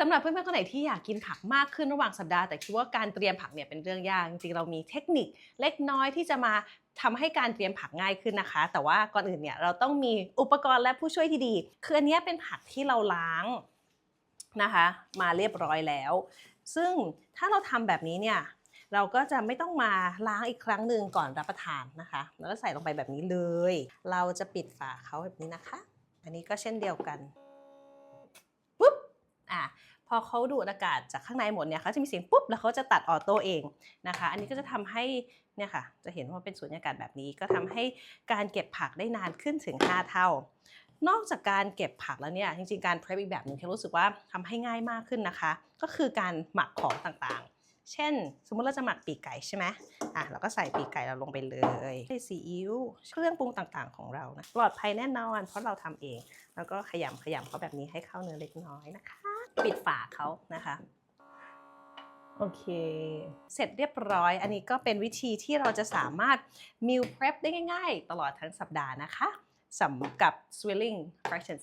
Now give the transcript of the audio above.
สำหรับเพื่อนๆคนไหนที่อยากกินผักมากขึ้นระหว่างสัปดาห์แต่คิดว่าการเตรียมผักเนี่ยเป็นเรื่องยากจริงๆเรามีเทคนิคเล็กน้อยที่จะมาทำให้การเตรียมผักง่ายขึ้นนะคะ แต่ว่าก่อนอื่นเนี่ยเราต้องมีอุปกรณ์และผู้ช่วยที่ดี คืออันนี้เป็นผักที่เราล้างนะคะ มาเรียบร้อยแล้ว ซึ่งถ้าเราทำแบบนี้เนี่ยเราก็จะไม่ต้องมาล้างอีกครั้งหนึ่งก่อนรับประทานนะคะ แล้วก็ใส่ลงไปแบบนี้เลย เราจะปิดฝาเขาแบบนี้นะคะ อันนี้ก็เช่นเดียวกัน พอเขาดูดอากาศจากข้างในหมดเนี่ยเขาจะมีเสียงปุ๊บแล้วเขาจะตัดออโต้เองนะคะ อันนี้ก็จะทำให้เนี่ยค่ะจะเห็นว่าเป็นสูญญากาศแบบนี้ ก็ทำให้การเก็บผักได้นานขึ้นถึง 5 เท่า นอกจากการเก็บผักแล้วเนี่ยจริงๆการเพรสอีกแบบหนึ่งที่รู้สึกว่าทำให้ง่ายมากขึ้นนะคะ ก็คือการหมักของต่างๆ เช่น สมมุติเราจะหมักปีกไก่ใช่ไหม อะเราก็ใส่ปีกไก่เราลงไปเลยใส่ซีอิ๊วเครื่องปรุงต่างๆของเรานะปลอดภัยแน่นอน เพราะเราทำเอง แล้วก็ขยำขยำเขาแบบนี้ให้เข้าเนื้อเล็กน้อยนะคะ ปิดฝาเขานะคะโอเค เสร็จเรียบร้อย อันนี้ก็เป็นวิธีที่เราจะสามารถ meal prep ได้ง่ายๆ ตลอดทั้งสัปดาห์นะคะสำหรับ Swilling Fractions